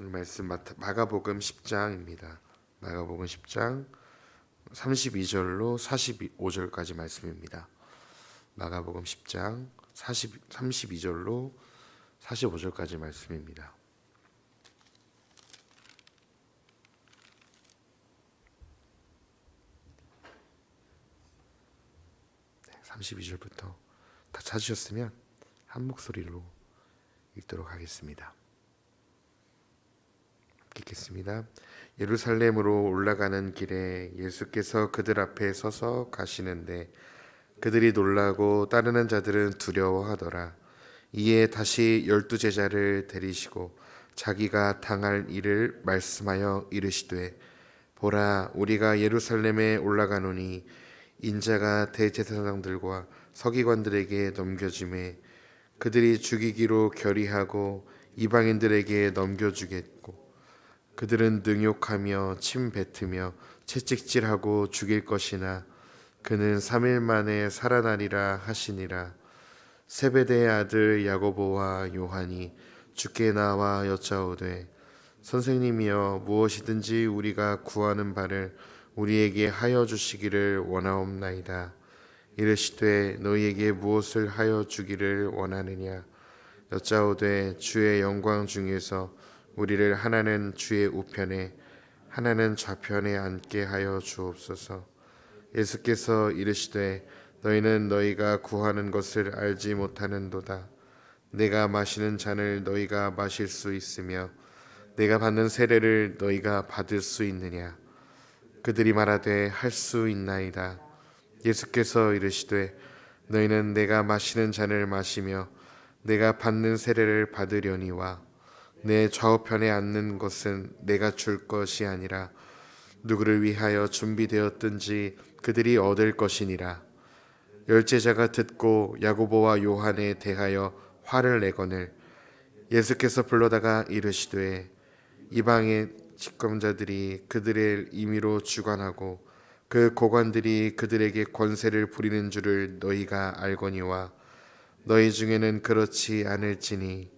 오늘 말씀 마가복음 10장입니다. 마가복음 10장 32절로 45절까지 말씀입니다. 마가복음 10장 40, 32절로 45절까지 말씀입니다. 네, 32절부터 다 찾으셨으면 한 목소리로 읽도록 하겠습니다. 읽겠습니다. 예루살렘으로 올라가는 길에 예수께서 그들 앞에 서서 가시는데 그들이 놀라고 따르는 자들은 두려워하더라. 이에 다시 열두 제자를 데리시고 자기가 당할 일을 말씀하여 이르시되 보라 우리가 예루살렘에 올라가노니 인자가 대제사장들과 서기관들에게 넘겨짐에 그들이 죽이기로 결의하고 이방인들에게 넘겨주겠고 그들은 능욕하며 침 뱉으며 채찍질하고 죽일 것이나 그는 삼일 만에 살아나리라 하시니라. 세베대의 아들 야고보와 요한이 주께 나와 여짜오되 선생님이여 무엇이든지 우리가 구하는 바를 우리에게 하여 주시기를 원하옵나이다. 이르시되 너희에게 무엇을 하여 주기를 원하느냐? 여짜오되 주의 영광 중에서 우리를 하나는 주의 우편에 하나는 좌편에 앉게 하여 주옵소서. 예수께서 이르시되 너희는 너희가 구하는 것을 알지 못하는도다. 내가 마시는 잔을 너희가 마실 수 있으며 내가 받는 세례를 너희가 받을 수 있느냐? 그들이 말하되 할 수 있나이다. 예수께서 이르시되 너희는 내가 마시는 잔을 마시며 내가 받는 세례를 받으려니와 내 좌우편에 앉는 것은 내가 줄 것이 아니라 누구를 위하여 준비되었든지 그들이 얻을 것이니라. 열제자가 듣고 야고보와 요한에 대하여 화를 내거늘 예수께서 불러다가 이르시되 이방의 직검자들이 그들의 임의로 주관하고 그 고관들이 그들에게 권세를 부리는 줄을 너희가 알거니와 너희 중에는 그렇지 않을지니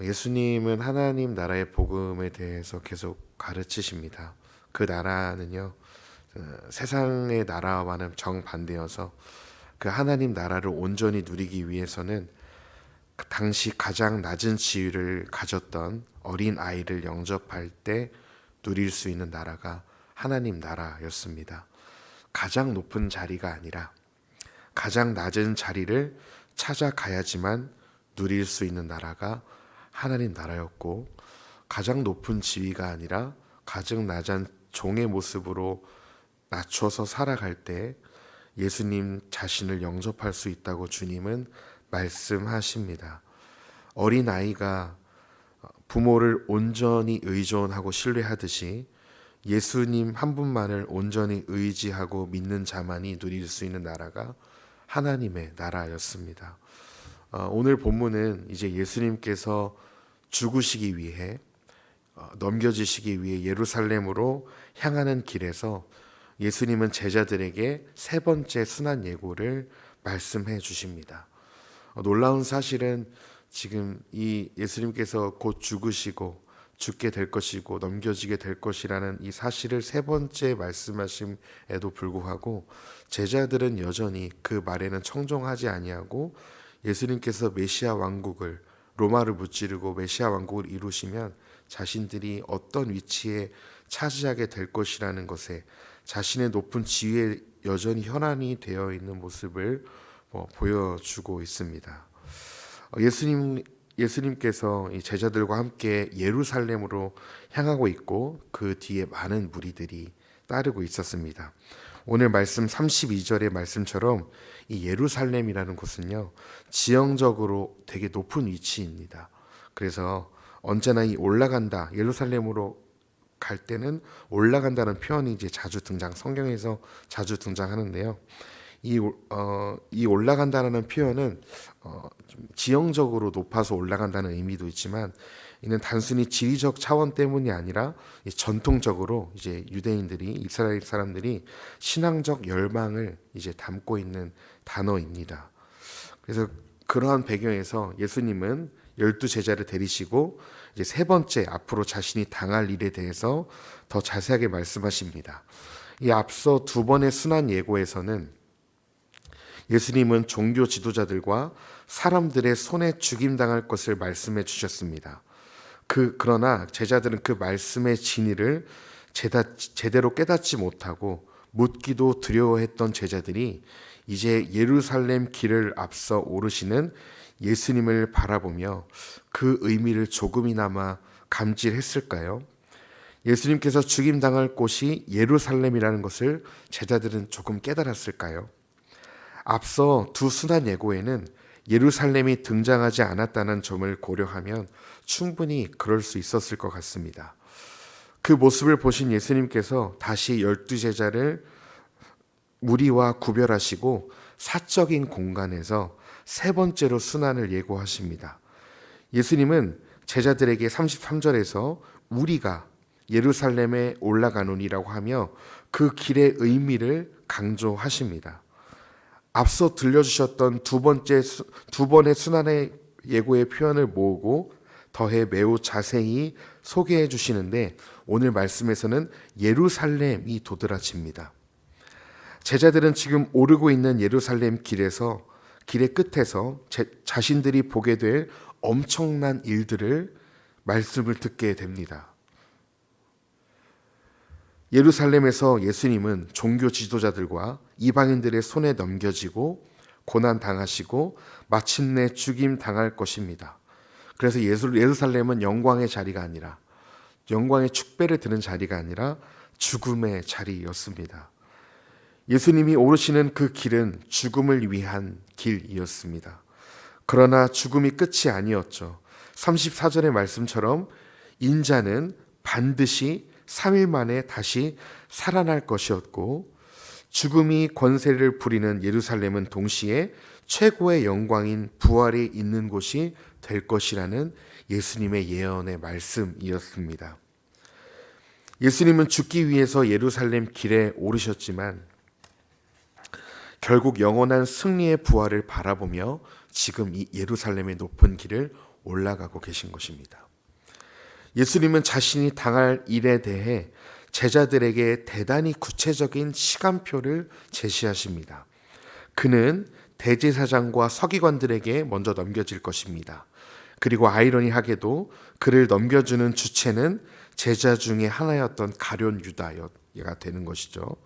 예수님은 하나님 나라의 복음에 대해서 계속 가르치십니다. 그 나라는요 어, 세상의 나라와는 정반대여서 그 하나님 나라를 온전히 누리기 위해서는 그 당시 가장 낮은 지위를 가졌던 어린 아이를 영접할 때 누릴 수 있는 나라가 하나님 나라였습니다. 가장 높은 자리가 아니라 가장 낮은 자리를 찾아가야지만 누릴 수 있는 나라가 하나님 나라였고 가장 높은 지위가 아니라 가장 낮은 종의 모습으로 낮춰서 살아갈 때 예수님 자신을 영접할 수 있다고 주님은 말씀하십니다. 어린 아이가 부모를 온전히 의존하고 신뢰하듯이 예수님 한 분만을 온전히 의지하고 믿는 자만이 누릴 수 있는 나라가 하나님의 나라였습니다. 어, 오늘 본문은 이제 예수님께서 죽으시기 위해 어, 넘겨지시기 위해 예루살렘으로 향하는 길에서 예수님은 제자들에게 세 번째 순환 예고를 말씀해 주십니다. 어, 놀라운 사실은 지금 이 예수님께서 곧 죽으시고 죽게 될 것이고 넘겨지게 될 것이라는 이 사실을 세 번째 말씀하심에도 불구하고 제자들은 여전히 그 말에는 청종하지 아니하고 예수님께서 메시아 왕국을 로마를 무찌르고 메시아 왕국을 이루시면 자신들이 어떤 위치에 차지하게 될 것이라는 것에 자신의 높은 지위에 여전히 현안이 되어 있는 모습을 뭐 보여주고 있습니다. 어, 예수님 예수님께서 이 제자들과 함께 예루살렘으로 향하고 있고 그 뒤에 많은 무리들이 따르고 있었습니다. 오늘 말씀 32절의 말씀처럼 이 예루살렘이라는 곳은요 지형적으로 되게 높은 위치입니다. 그래서 언제나 이 올라간다 예루살렘으로 갈 때는 올라간다는 표현이 이제 자주 등장 성경에서 자주 등장하는데요. 이, 어, 이 올라간다는 표현은 어, 좀 지형적으로 높아서 올라간다는 의미도 있지만 이는 단순히 지리적 차원 때문이 아니라 이 전통적으로 이제 유대인들이 이스라엘 사람들이 신앙적 열망을 이제 담고 있는 단어입니다. 그래서 그러한 배경에서 예수님은 열두 제자를 데리시고 이제 세 번째 앞으로 자신이 당할 일에 대해서 더 자세하게 말씀하십니다. 이 앞서 두 번의 순환 예고에서는 예수님은 종교 지도자들과 사람들의 손에 죽임당할 것을 말씀해 주셨습니다. 그 그러나 제자들은 그 말씀의 진리를 제다, 제대로 깨닫지 못하고 묻기도 두려워했던 제자들이 이제 예루살렘 길을 앞서 오르시는 예수님을 바라보며 그 의미를 조금이나마 감지했을까요? 예수님께서 죽임 당할 곳이 예루살렘이라는 것을 제자들은 조금 깨달았을까요? 앞서 두 순환 예고에는 예루살렘이 등장하지 않았다는 점을 고려하면 충분히 그럴 수 있었을 것 같습니다. 그 모습을 보신 예수님께서 다시 열두 제자를 무리와 구별하시고 사적인 공간에서 세 번째로 순환을 예고하십니다. 예수님은 제자들에게 33절에서 우리가 예루살렘에 올라가노니라고 하며 그 길의 의미를 강조하십니다. 앞서 들려주셨던 두 번째 수- 두 번의 순환의 예고의 표현을 모으고 더해 매우 자세히 소개해 주시는데 오늘 말씀에서는 예루살렘이 도드라집니다. 제자들은 지금 오르고 있는 예루살렘 길에서 길의 끝에서 제, 자신들이 보게 될 엄청난 일들을 말씀을 듣게 됩니다. 예루살렘에서 예수님은 종교 지도자들과 이방인들의 손에 넘겨지고 고난 당하시고 마침내 죽임 당할 것입니다. 그래서 예루살렘은 영광의 자리가 아니라 영광의 축배를 드는 자리가 아니라 죽음의 자리였습니다. 예수님이 오르시는 그 길은 죽음을 위한 길이었습니다. 그러나 죽음이 끝이 아니었죠. 34절의 말씀처럼 인자는 반드시 3일 만에 다시 살아날 것이었고 죽음이 권세를 부리는 예루살렘은 동시에 최고의 영광인 부활이 있는 곳이 될 것이라는 예수님의 예언의 말씀이었습니다. 예수님은 죽기 위해서 예루살렘 길에 오르셨지만 결국 영원한 승리의 부활을 바라보며 지금 이 예루살렘의 높은 길을 올라가고 계신 것입니다. 예수님은 자신이 당할 일에 대해 제자들에게 대단히 구체적인 시간표를 제시하십니다. 그는 대제사장과 서기관들에게 먼저 넘겨질 것입니다. 그리고 아이러니하게도 그를 넘겨주는 주체는 제자 중에 하나였던 가룟 유다가 되는 것이죠.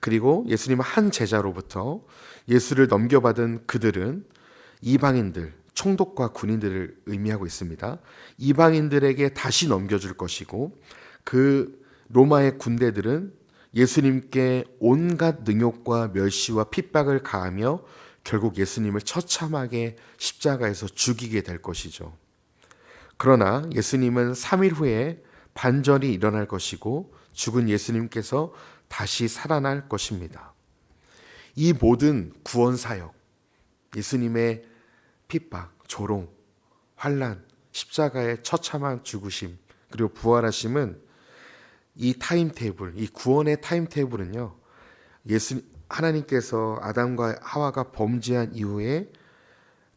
그리고 예수님은 한 제자로부터 예수를 넘겨받은 그들은 이방인들, 총독과 군인들을 의미하고 있습니다. 이방인들에게 다시 넘겨줄 것이고 그 로마의 군대들은 예수님께 온갖 능욕과 멸시와 핍박을 가하며 결국 예수님을 처참하게 십자가에서 죽이게 될 것이죠. 그러나 예수님은 3일 후에 반전이 일어날 것이고 죽은 예수님께서 다시 살아날 것입니다. 이 모든 구원 사역, 예수님의 핍박, 조롱, 환란, 십자가의 처참한 죽으심, 그리고 부활하심은 이 타임테이블, 이 구원의 타임테이블은요. 예수 하나님께서 아담과 하와가 범죄한 이후에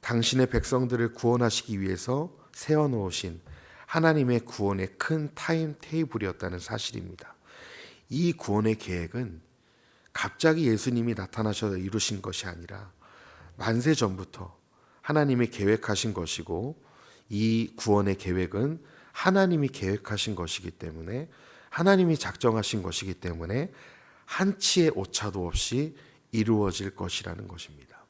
당신의 백성들을 구원하시기 위해서 세워 놓으신 하나님의 구원의 큰 타임테이블이었다는 사실입니다. 이 구원의 계획은 갑자기 예수님이 나타나셔서 이루신 것이 아니라 만세 전부터 하나님이 계획하신 것이고 이 구원의 계획은 하나님이 계획하신 것이기 때문에 하나님이 작정하신 것이기 때문에 한치의 오차도 없이 이루어질 것이라는 것입니다.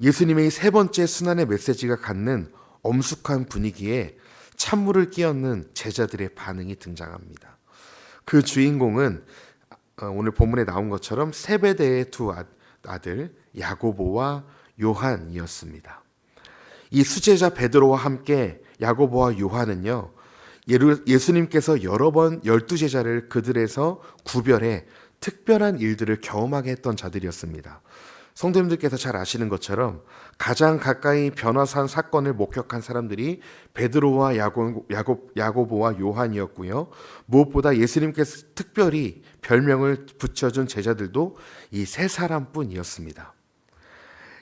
예수님의 세 번째 순환의 메시지가 갖는 엄숙한 분위기에 찬물을 끼얹는 제자들의 반응이 등장합니다. 그 주인공은 어, 오늘 본문에 나온 것처럼 세베대의 두 아- 아들 야고보와 요한이었습니다. 이 수제자 베드로와 함께 야고보와 요한은요 예수님께서 여러 번 열두 제자를 그들에서 구별해 특별한 일들을 경험하게 했던 자들이었습니다. 성도님들께서 잘 아시는 것처럼 가장 가까이 변화산 사건을 목격한 사람들이 베드로와 야고, 야고, 야고보와 요한이었고요. 무엇보다 예수님께서 특별히 별명을 붙여준 제자들도 이 세 사람뿐이었습니다.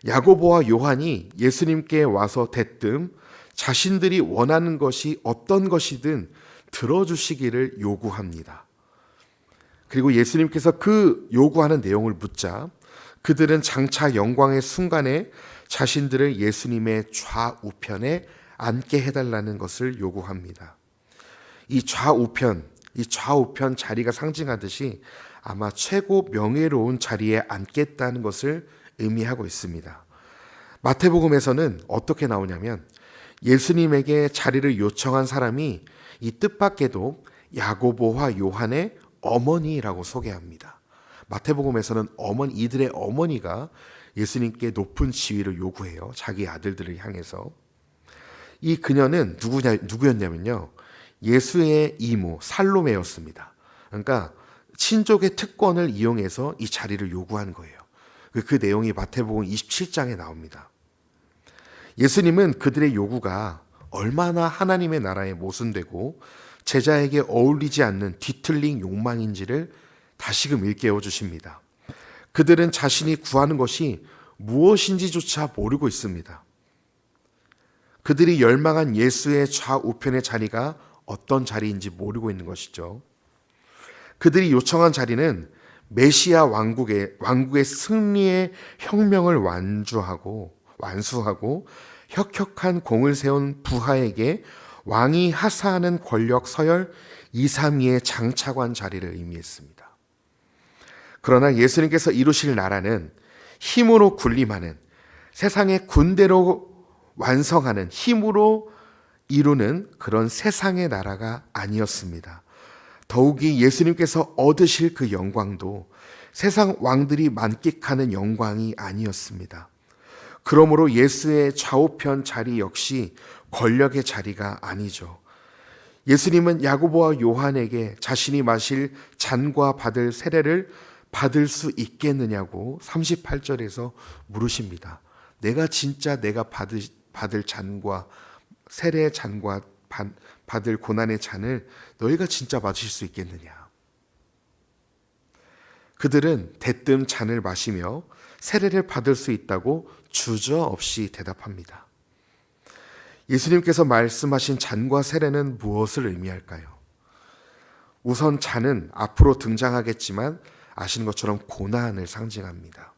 야고보와 요한이 예수님께 와서 대뜸 자신들이 원하는 것이 어떤 것이든 들어주시기를 요구합니다. 그리고 예수님께서 그 요구하는 내용을 묻자 그들은 장차 영광의 순간에 자신들을 예수님의 좌우편에 앉게 해달라는 것을 요구합니다. 이 좌우편, 이 좌우편 자리가 상징하듯이 아마 최고 명예로운 자리에 앉겠다는 것을 의미하고 있습니다. 마태복음에서는 어떻게 나오냐면 예수님에게 자리를 요청한 사람이 이 뜻밖에도 야고보와 요한의 어머니라고 소개합니다. 마태복음에서는 어머니 이들의 어머니가 예수님께 높은 지위를 요구해요. 자기 아들들을 향해서 이 그녀는 누구냐 누구였냐면요. 예수의 이모 살로메였습니다. 그러니까 친족의 특권을 이용해서 이 자리를 요구한 거예요. 그, 그 내용이 마태복음 27장에 나옵니다. 예수님은 그들의 요구가 얼마나 하나님의 나라에 모순되고 제자에게 어울리지 않는 뒤틀린 욕망인지를 다시금 일깨워 주십니다. 그들은 자신이 구하는 것이 무엇인지조차 모르고 있습니다. 그들이 열망한 예수의 좌우편의 자리가 어떤 자리인지 모르고 있는 것이죠. 그들이 요청한 자리는 메시아 왕국의 왕국의 승리의 혁명을 완주하고 완수하고 혁혁한 공을 세운 부하에게 왕이 하사하는 권력 서열 2, 3위의 장차관 자리를 의미했습니다. 그러나 예수님께서 이루실 나라는 힘으로 군림하는 세상의 군대로 완성하는 힘으로 이루는 그런 세상의 나라가 아니었습니다. 더욱이 예수님께서 얻으실 그 영광도 세상 왕들이 만끽하는 영광이 아니었습니다. 그러므로 예수의 좌우편 자리 역시 권력의 자리가 아니죠. 예수님은 야고보와 요한에게 자신이 마실 잔과 받을 세례를 받을 수 있겠느냐고 38절에서 물으십니다. 내가 진짜 내가 받을, 받을 잔과 세례의 잔과 받을 고난의 잔을 너희가 진짜 마실 수 있겠느냐? 그들은 대뜸 잔을 마시며 세례를 받을 수 있다고 주저없이 대답합니다. 예수님께서 말씀하신 잔과 세례는 무엇을 의미할까요? 우선 잔은 앞으로 등장하겠지만 아시는 것처럼 고난을 상징합니다.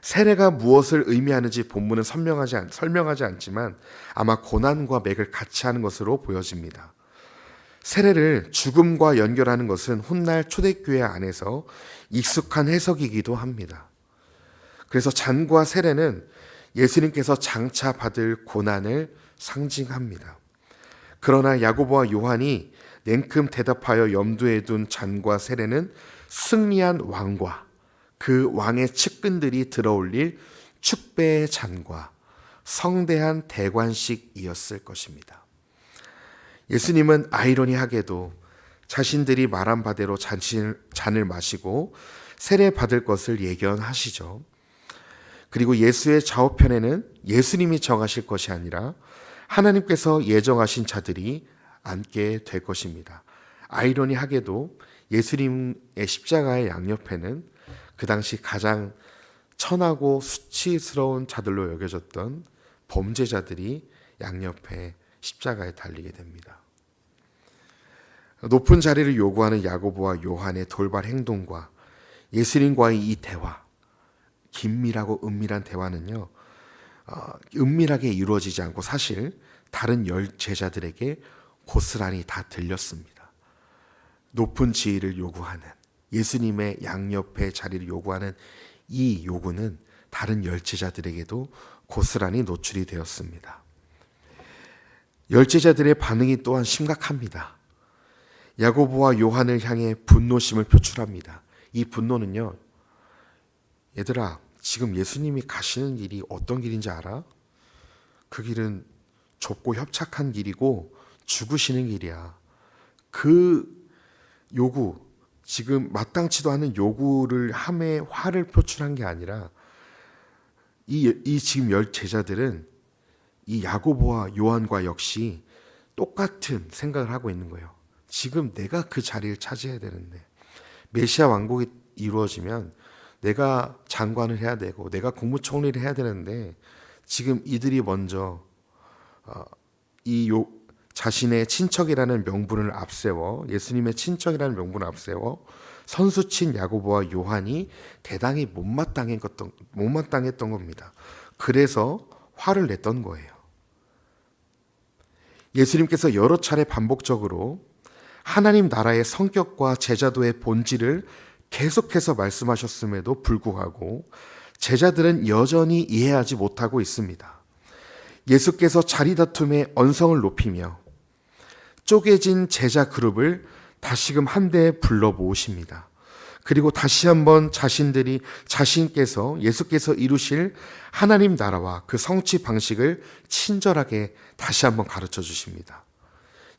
세례가 무엇을 의미하는지 본문은 설명하지, 않, 설명하지 않지만 아마 고난과 맥을 같이 하는 것으로 보여집니다. 세례를 죽음과 연결하는 것은 훗날 초대교회 안에서 익숙한 해석이기도 합니다. 그래서 잔과 세례는 예수님께서 장차 받을 고난을 상징합니다. 그러나 야고보와 요한이 냉큼 대답하여 염두에 둔 잔과 세례는 승리한 왕과 그 왕의 측근들이 들어올릴 축배의 잔과 성대한 대관식이었을 것입니다. 예수님은 아이러니하게도 자신들이 말한 바대로 잔을 마시고 세례 받을 것을 예견하시죠. 그리고 예수의 좌우편에는 예수님이 정하실 것이 아니라 하나님께서 예정하신 자들이 앉게 될 것입니다. 아이러니하게도 예수님의 십자가의 양옆에는 그 당시 가장 천하고 수치스러운 자들로 여겨졌던 범죄자들이 양옆에 십자가에 달리게 됩니다. 높은 자리를 요구하는 야고보와 요한의 돌발 행동과 예수님과의 이 대화, 긴밀하고 은밀한 대화는요, 어, 은밀하게 이루어지지 않고 사실 다른 열 제자들에게 고스란히 다 들렸습니다. 높은 지위를 요구하는 예수님의 양옆에 자리를 요구하는 이 요구는 다른 열 제자들에게도 고스란히 노출이 되었습니다. 열 제자들의 반응이 또한 심각합니다. 야고보와 요한을 향해 분노심을 표출합니다. 이 분노는요, 얘들아, 지금 예수님이 가시는 길이 어떤 길인지 알아? 그 길은 좁고 협착한 길이고 죽으시는 길이야. 그 요구, 지금 마땅치도 않은 요구를 함에 화를 표출한 게 아니라 이, 이 지금 열 제자들은 이 야고보와 요한과 역시 똑같은 생각을 하고 있는 거예요. 지금 내가 그 자리를 차지해야 되는데 메시아 왕국이 이루어지면 내가 장관을 해야 되고 내가 국무총리를 해야 되는데 지금 이들이 먼저 어, 이 요, 자신의 친척이라는 명분을 앞세워 예수님의 친척이라는 명분을 앞세워 선수친 야고보와 요한이 대당히 못마땅했던 못마땅했던 겁니다. 그래서 화를 냈던 거예요. 예수님께서 여러 차례 반복적으로 하나님 나라의 성격과 제자도의 본질을 계속해서 말씀하셨음에도 불구하고 제자들은 여전히 이해하지 못하고 있습니다. 예수께서 자리 다툼의 언성을 높이며 쪼개진 제자 그룹을 다시금 한데 불러 모으십니다. 그리고 다시 한번 자신들이 자신께서 예수께서 이루실 하나님 나라와 그 성취 방식을 친절하게 다시 한번 가르쳐 주십니다.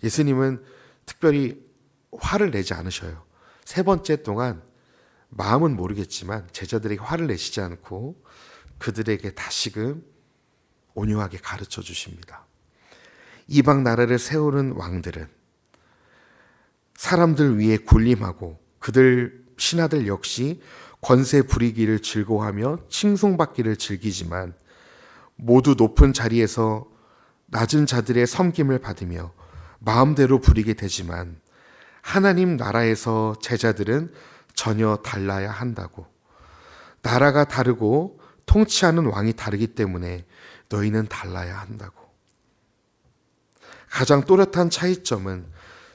예수님은 특별히 화를 내지 않으셔요. 세 번째 동안 마음은 모르겠지만 제자들에게 화를 내시지 않고 그들에게 다시금 온유하게 가르쳐 주십니다. 이방 나라를 세우는 왕들은 사람들 위에 군림하고 그들 신하들 역시 권세 부리기를 즐거워하며 칭송받기를 즐기지만 모두 높은 자리에서 낮은 자들의 섬김을 받으며 마음대로 부리게 되지만 하나님 나라에서 제자들은 전혀 달라야 한다고. 나라가 다르고 통치하는 왕이 다르기 때문에 너희는 달라야 한다고. 가장 또렷한 차이점은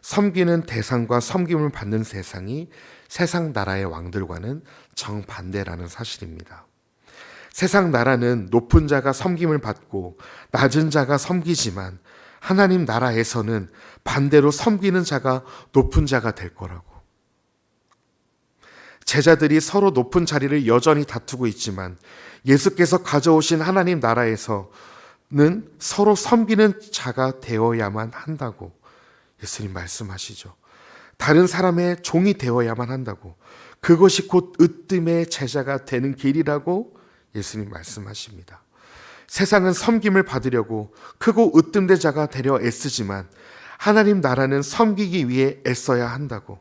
섬기는 대상과 섬김을 받는 세상이 세상 나라의 왕들과는 정반대라는 사실입니다. 세상 나라는 높은 자가 섬김을 받고 낮은 자가 섬기지만 하나님 나라에서는 반대로 섬기는 자가 높은 자가 될 거라고. 제자들이 서로 높은 자리를 여전히 다투고 있지만 예수께서 가져오신 하나님 나라에서는 서로 섬기는 자가 되어야만 한다고 예수님 말씀하시죠. 다른 사람의 종이 되어야만 한다고. 그것이 곧 으뜸의 제자가 되는 길이라고 예수님 말씀하십니다. 세상은 섬김을 받으려고 크고 으뜸된 자가 되려 애쓰지만 하나님 나라는 섬기기 위해 애써야 한다고.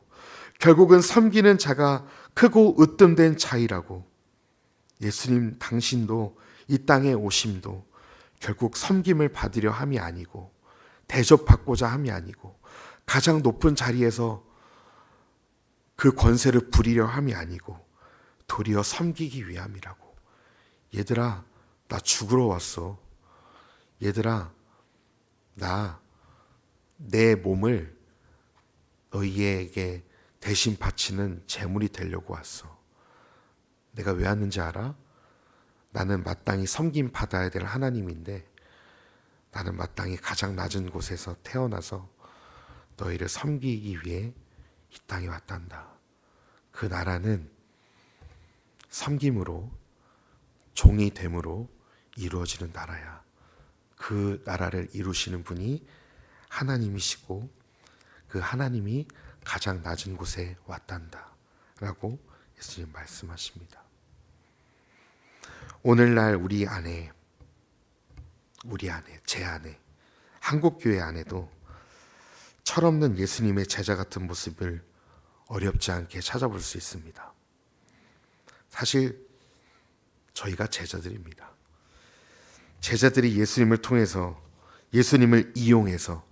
결국은 섬기는 자가 크고 으뜸된 자이라고. 예수님 당신도 이 땅에 오심도 결국 섬김을 받으려 함이 아니고 대접받고자 함이 아니고 가장 높은 자리에서 그 권세를 부리려 함이 아니고 도리어 섬기기 위함이라고. 얘들아, 나 죽으러 왔어. 얘들아, 나 내 몸을 너희에게 대신 바치는 제물이 되려고 왔어. 내가 왜 왔는지 알아? 나는 마땅히 섬김 받아야 될 하나님인데 나는 마땅히 가장 낮은 곳에서 태어나서 너희를 섬기기 위해 이 땅에 왔단다. 그 나라는 섬김으로 종이 됨으로 이루어지는 나라야. 그 나라를 이루시는 분이 하나님이시고 그 하나님이 가장 낮은 곳에 왔단다. 라고 예수님 말씀하십니다. 오늘날 우리 안에, 우리 안에, 제 안에, 한국교회 안에도 철없는 예수님의 제자 같은 모습을 어렵지 않게 찾아볼 수 있습니다. 사실 저희가 제자들입니다. 제자들이 예수님을 통해서 예수님을 이용해서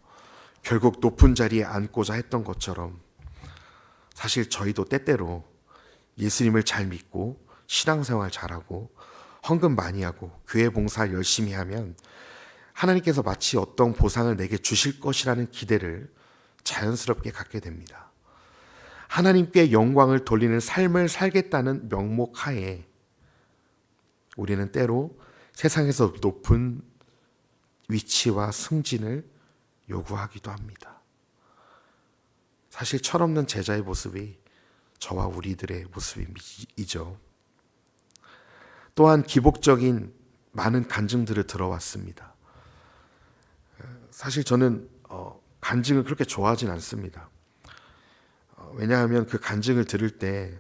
결국 높은 자리에 앉고자 했던 것처럼 사실 저희도 때때로 예수님을 잘 믿고 신앙생활 잘하고 헌금 많이 하고 교회 봉사 열심히 하면 하나님께서 마치 어떤 보상을 내게 주실 것이라는 기대를 자연스럽게 갖게 됩니다. 하나님께 영광을 돌리는 삶을 살겠다는 명목 하에 우리는 때로 세상에서 높은 위치와 승진을 요구하기도 합니다. 사실 철없는 제자의 모습이 저와 우리들의 모습이죠. 또한 기복적인 많은 간증들을 들어왔습니다. 사실 저는 어, 간증을 그렇게 좋아하진 않습니다. 어, 왜냐하면 그 간증을 들을 때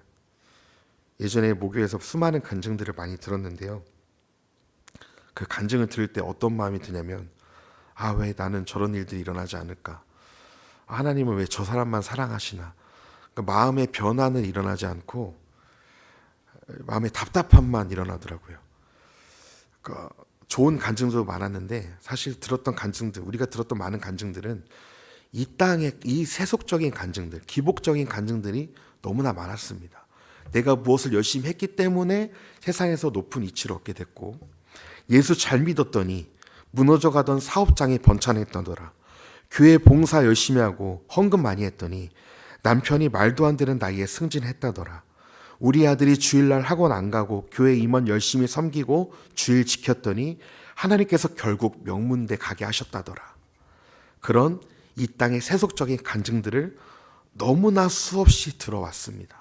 예전에 모교에서 수많은 간증들을 많이 들었는데요. 그 간증을 들을 때 어떤 마음이 드냐면 아 왜 나는 저런 일들이 일어나지 않을까? 아, 하나님은 왜 저 사람만 사랑하시나? 그러니까 마음의 변화는 일어나지 않고 마음의 답답함만 일어나더라고요. 그러니까 좋은 간증도 많았는데 사실 들었던 간증들 우리가 들었던 많은 간증들은 이 땅의 이 세속적인 간증들 기복적인 간증들이 너무나 많았습니다. 내가 무엇을 열심히 했기 때문에 세상에서 높은 위치를 얻게 됐고 예수 잘 믿었더니 무너져 가던 사업장이 번창했다더라. 교회 봉사 열심히 하고 헌금 많이 했더니 남편이 말도 안 되는 나이에 승진했다더라. 우리 아들이 주일날 학원 안 가고 교회 임원 열심히 섬기고 주일 지켰더니 하나님께서 결국 명문대 가게 하셨다더라. 그런 이 땅의 세속적인 간증들을 너무나 수없이 들어왔습니다.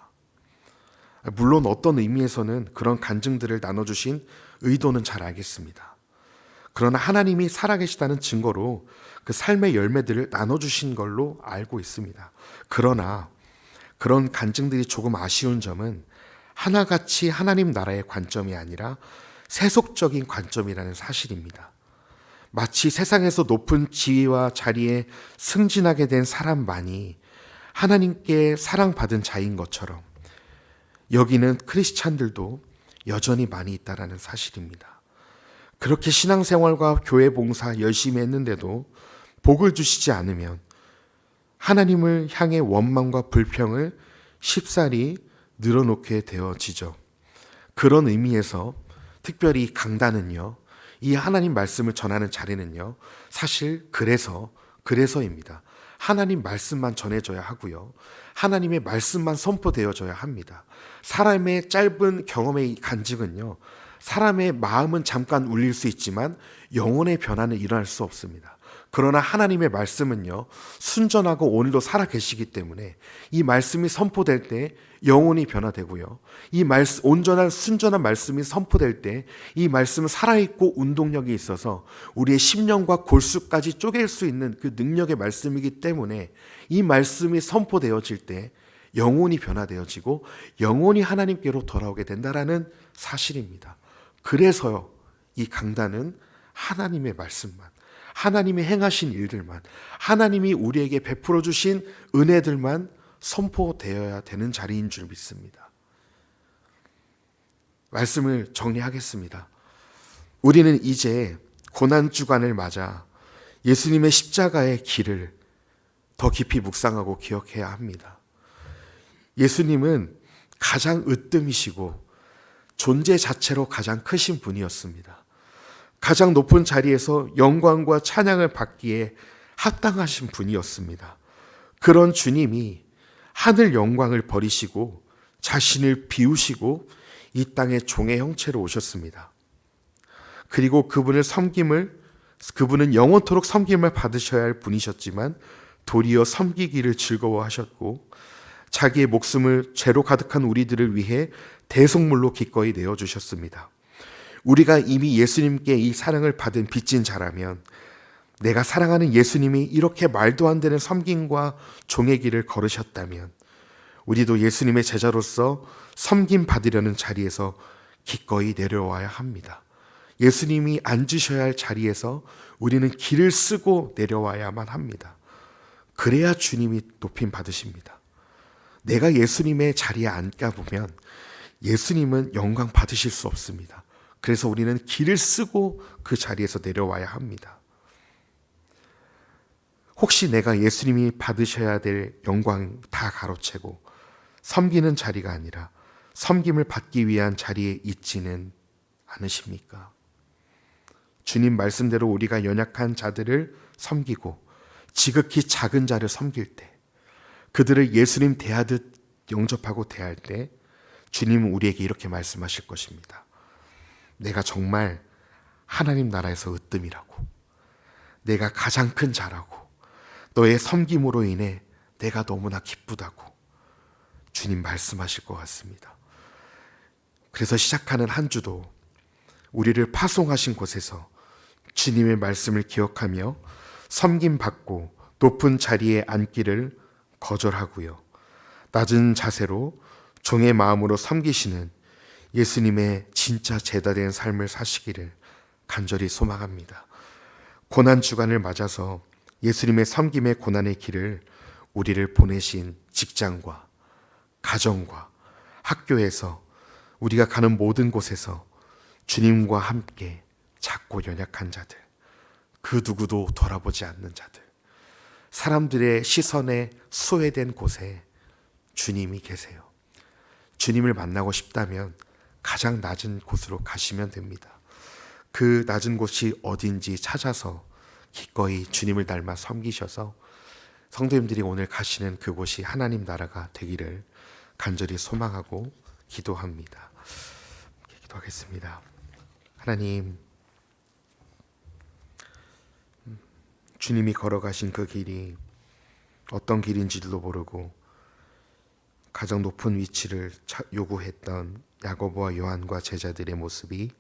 물론 어떤 의미에서는 그런 간증들을 나눠주신 의도는 잘 알겠습니다. 그러나 하나님이 살아계시다는 증거로 그 삶의 열매들을 나눠주신 걸로 알고 있습니다. 그러나 그런 간증들이 조금 아쉬운 점은 하나같이 하나님 나라의 관점이 아니라 세속적인 관점이라는 사실입니다. 마치 세상에서 높은 지위와 자리에 승진하게 된 사람만이 하나님께 사랑받은 자인 것처럼 여기는 크리스찬들도 여전히 많이 있다라는 사실입니다. 그렇게 신앙생활과 교회 봉사 열심히 했는데도 복을 주시지 않으면 하나님을 향해 원망과 불평을 쉽사리 늘어놓게 되어지죠. 그런 의미에서 특별히 강단은요, 이 하나님 말씀을 전하는 자리는요, 사실 그래서, 그래서입니다. 하나님 말씀만 전해져야 하고요. 하나님의 말씀만 선포되어져야 합니다. 사람의 짧은 경험의 간증은요, 사람의 마음은 잠깐 울릴 수 있지만 영혼의 변화는 일어날 수 없습니다. 그러나 하나님의 말씀은요, 순전하고 오늘도 살아 계시기 때문에 이 말씀이 선포될 때 영혼이 변화되고요. 이 말씀, 온전한 순전한 말씀이 선포될 때 이 말씀은 살아있고 운동력이 있어서 우리의 심령과 골수까지 쪼갤 수 있는 그 능력의 말씀이기 때문에 이 말씀이 선포되어질 때 영혼이 변화되어지고 영혼이 하나님께로 돌아오게 된다라는 사실입니다. 그래서요, 이 강단은 하나님의 말씀만, 하나님이 행하신 일들만, 하나님이 우리에게 베풀어 주신 은혜들만 선포되어야 되는 자리인 줄 믿습니다. 말씀을 정리하겠습니다. 우리는 이제 고난 주간을 맞아 예수님의 십자가의 길을 더 깊이 묵상하고 기억해야 합니다. 예수님은 가장 으뜸이시고 존재 자체로 가장 크신 분이었습니다. 가장 높은 자리에서 영광과 찬양을 받기에 합당하신 분이었습니다. 그런 주님이 하늘 영광을 버리시고 자신을 비우시고 이 땅에 종의 형체로 오셨습니다. 그리고 그분을 섬김을 그분은 영원토록 섬김을 받으셔야 할 분이셨지만 도리어 섬기기를 즐거워하셨고 자기의 목숨을 죄로 가득한 우리들을 위해 대속물로 기꺼이 내어 주셨습니다. 우리가 이미 예수님께 이 사랑을 받은 빚진 자라면 내가 사랑하는 예수님이 이렇게 말도 안 되는 섬김과 종의 길을 걸으셨다면 우리도 예수님의 제자로서 섬김 받으려는 자리에서 기꺼이 내려와야 합니다. 예수님이 앉으셔야 할 자리에서 우리는 길을 쓰고 내려와야만 합니다. 그래야 주님이 높임 받으십니다. 내가 예수님의 자리에 앉다 보면 예수님은 영광 받으실 수 없습니다. 그래서 우리는 길을 쓰고 그 자리에서 내려와야 합니다. 혹시 내가 예수님이 받으셔야 될 영광 다 가로채고 섬기는 자리가 아니라 섬김을 받기 위한 자리에 있지는 않으십니까? 주님 말씀대로 우리가 연약한 자들을 섬기고 지극히 작은 자를 섬길 때 그들을 예수님 대하듯 영접하고 대할 때 주님은 우리에게 이렇게 말씀하실 것입니다. 내가 정말 하나님 나라에서 으뜸이라고. 내가 가장 큰 자라고. 너의 섬김으로 인해 내가 너무나 기쁘다고. 주님 말씀하실 것 같습니다. 그래서 시작하는 한 주도 우리를 파송하신 곳에서 주님의 말씀을 기억하며 섬김 받고 높은 자리에 앉기를 거절하고요. 낮은 자세로 종의 마음으로 섬기시는 예수님의 진짜 제다된 삶을 사시기를 간절히 소망합니다. 고난 주간을 맞아서 예수님의 섬김의 고난의 길을 우리를 보내신 직장과 가정과 학교에서 우리가 가는 모든 곳에서 주님과 함께 작고 연약한 자들, 그 누구도 돌아보지 않는 자들, 사람들의 시선에 소외된 곳에 주님이 계세요. 주님을 만나고 싶다면 가장 낮은 곳으로 가시면 됩니다. 그 낮은 곳이 어딘지 찾아서 기꺼이 주님을 닮아 섬기셔서 성도님들이 오늘 가시는 그곳이 하나님 나라가 되기를 간절히 소망하고 기도합니다. 기도하겠습니다. 하나님, 주님이 걸어가신 그 길이 어떤 길인지도 모르고 가장 높은 위치를 차- 요구했던 야고보와 요한과 제자들의 모습이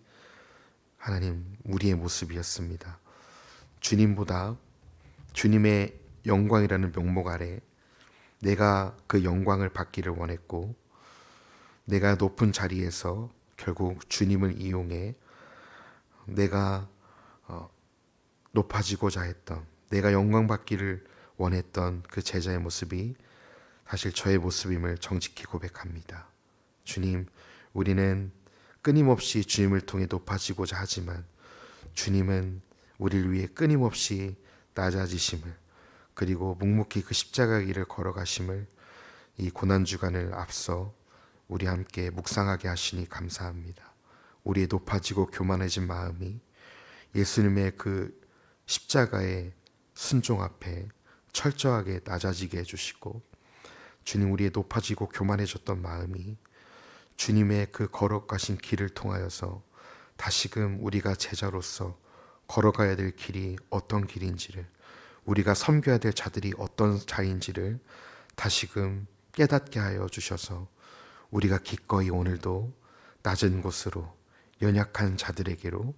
하나님 우리의 모습이었습니다. 주님보다 주님의 영광이라는 명목 아래 내가 그 영광을 받기를 원했고 내가 높은 자리에서 결국 주님을 이용해 내가 어, 높아지고자 했던 내가 영광 받기를 원했던 그 제자의 모습이 사실 저의 모습임을 정직히 고백합니다. 주님, 우리는 끊임없이 주님을 통해 높아지고자 하지만 주님은 우리를 위해 끊임없이 낮아지심을 그리고 묵묵히 그 십자가 길을 걸어가심을 이 고난 주간을 앞서 우리 함께 묵상하게 하시니 감사합니다. 우리의 높아지고 교만해진 마음이 예수님의 그 십자가의 순종 앞에 철저하게 낮아지게 해주시고 주님 우리의 높아지고 교만해졌던 마음이 주님의 그 걸어가신 길을 통하여서 다시금 우리가 제자로서 걸어가야 될 길이 어떤 길인지를 우리가 섬겨야 될 자들이 어떤 자인지를 다시금 깨닫게 하여 주셔서 우리가 기꺼이 오늘도 낮은 곳으로 연약한 자들에게로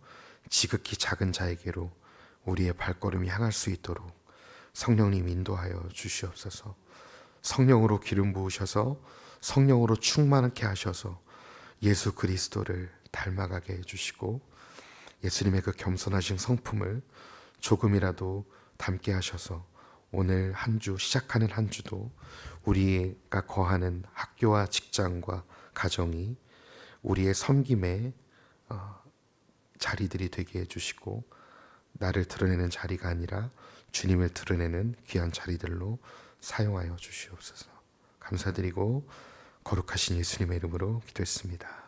지극히 작은 자에게로 우리의 발걸음이 향할 수 있도록 성령님 인도하여 주시옵소서. 성령으로 기름 부으셔서 성령으로 충만하게 하셔서 예수 그리스도를 닮아가게 해주시고 예수님의 그 겸손하신 성품을 조금이라도 담게 하셔서 오늘 한 주 시작하는 한 주도 우리가 거하는 학교와 직장과 가정이 우리의 섬김의 어, 자리들이 되게 해주시고 나를 드러내는 자리가 아니라 주님을 드러내는 귀한 자리들로 사용하여 주시옵소서. 감사드리고 거룩하신 예수님의 이름으로 기도했습니다.